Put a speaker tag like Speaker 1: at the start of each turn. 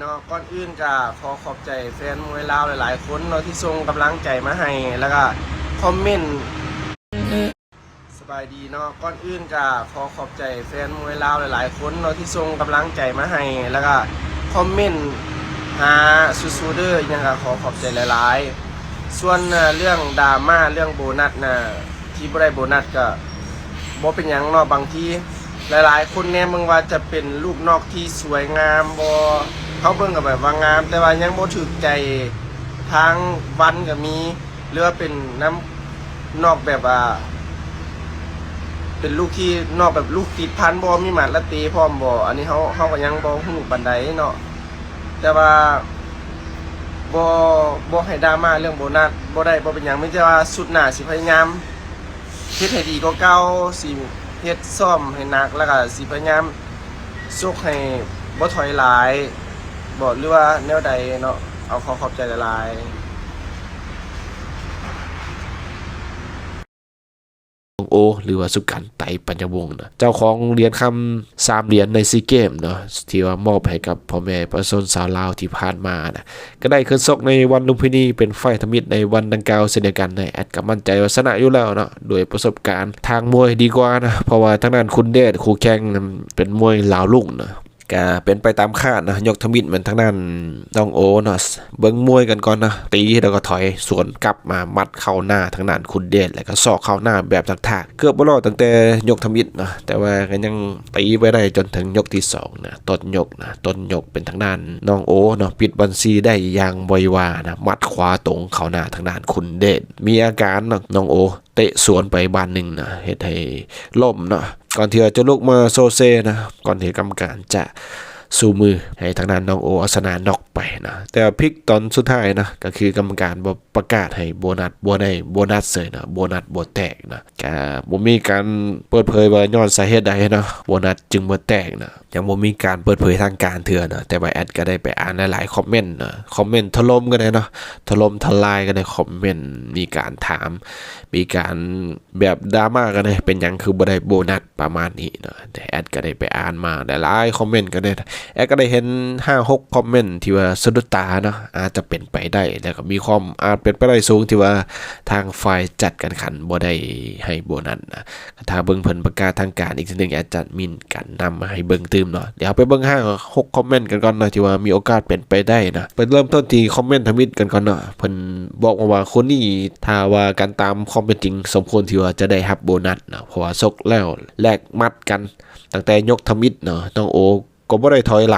Speaker 1: เนาะก่อนอื่นก็ขอขอบใจแฟนมวยลาวหลาย ๆ คนเนาะที่ส่งกำลังใจมาให้แล้วก็คอมเมนต์สบายดีเนาะก่อนอื่นก็ขอขอบใจแฟนมวยลาวหลาย ๆ คนเนาะที่ส่งกำลังใจมาให้แล้วก็คอมเมนต์หาสู้ๆเดออิหยังก็ขอขอบใจหลาย ๆ ส่วนเรื่องดราม่าเรื่องโบนัสนะที่บ่ได้โบนัสก็บ่เป็นหยังเนาะบางทีหลาย ๆ คนเนี่ยมึงว่าจะเป็นลูกนอกที่สวยงามบ่ เขาเบิ่งก็แบบว่างาม แต่ว่ายังบ่ถูกใจทางวันก็มีหรือว่าเป็นน้ำนอกแบบว่า เป็นลูกที่นอกแบบลูกติดพันบ่มีหมัดละตีพร้อมบ่อันนี้เฮาเฮาก็ยังบ่ฮู้ปานใดเนาะแต่ว่าบ่บ่ให้ดราม่าเรื่องโบนัสบ่ได้บ่เป็นยังไม่ใช่ว่าสุดหนาสิพยายามเฮ็ดให้ดีกว่าเก่าสิเฮ็ดซ่อมให้หนักแล้วก็สิพยายามสุกให้บ่ถอยหลาย บ่หรือว่าแนวใดเนาะเอาขอขอบใจหลาย
Speaker 2: โอ หรือว่าสุกันไตปัญญวงศ์นะเจ้าของเหรียญคำสามเหรียญในซีเกมเนาะที่ว่ามอบให้กับพ่อแม่ประชาชนสาวลาวที่ผ่านมานะก็ได้ขึ้นซกในวันลุมพินีเป็นไฟทมิตรในวันดังกล่าวเช่นเดียวกันในแอดก็มั่นใจว่าชนะอยู่แล้วเนาะโดยประสบการณ์ทางมวยดีกว่านะเพราะว่าทั้งนั้นคุณเดชคู่แข่งเป็นมวยลาวลุ่งนะ ก็เป็นไปตามคาดนะยกทมิตรเหมือนทางนั้นน้องโอเนาะเบิ้งมวยกันก่อนนะตีแล้วก็ถอยสวนกลับมามัดเข้าหน้าทางนั้นคุณเดชแล้วก็ซอกเข้าหน้าแบบทักๆเกือบบ่รอดตั้งแต่ยกทมิตรนะแต่ว่าก็ยังตีไปได้จนถึงยกที่สองนะต้นยกนะต้นยกเป็นทางด้านน้องโอเนาะปิดบัญชีได้อย่างบริวานะมัดขวาตรงเข้าหน้าทางด้านคุณเดชมีอาการเนาะน้องโอเตะสวนไปบานหนึ่งนะเฮ็ดให้ล่มเนาะก่อนที่จะลุกมาโซเซนะก่อนที่กรรมการจะสู้มือให้ทางด้านน้องโออัสนานอกไปนะแต่พลิกตอนสุดท้ายนะก็คือกรรมการบประกาศให้โบนัสบ่ได้โบนัสเลยนะโบนัสบ่แตกนะก็บ่มีการเปิดเผยว่าย้อนสาเหตุใดนะโบนัสจึงบ่แตกนะยังบ่มีการเปิดเผยทางการเถื่อนะแต่ว่าแอดก็ได้ไปอ่านหลายๆคอมเมนต์นะคอมเมนต์ถล่มกันเลยเนาะถล่มทลายกันในคอมเมนต์มีการถาม มีการแบบดราม่ากันเลยเป็นยังคือบ่ได้โบนัสประมาณนี้เนาะแต่แอดก็ได้ไปอ่านมาหลายๆคอมเมนต์ก็ได้แอดก็ได้เห็น 5 6 คอมเมนต์ที่ว่าสะดุดตาเนาะอาจจะเป็นไปได้แล้วก็มีความอาจเป็นไปได้สูงที่ว่าทางฝ่ายจัดการขันบ่ได้ให้โบนัสนะถ้าเบิ่งเพิ่นประกาศทางการอีกทีหนึงแอดจัดมินกันนำมาให้เบิ่งตืมเนาะเดี๋ยวไปเบิ้งห้าง6คอมเมนต์กันก่อนนะที่ว่ามีโอกาสเป็นไปได้นะไปเริ่มต้นที่คอมเมนต์ทมิตกันก่อนเนาะเพิ่นบอกมาว่าคนนี้ถ้าว่ากันตามความเป็นจริง สมควรที่ว่าจะได้ฮับโบนัสเนาะเพราะว่าซกแล้วแลกมัดกัน ตั้งแต่ยกทมิตเนาะต้องโอก็บ่ได้ถอยหลัง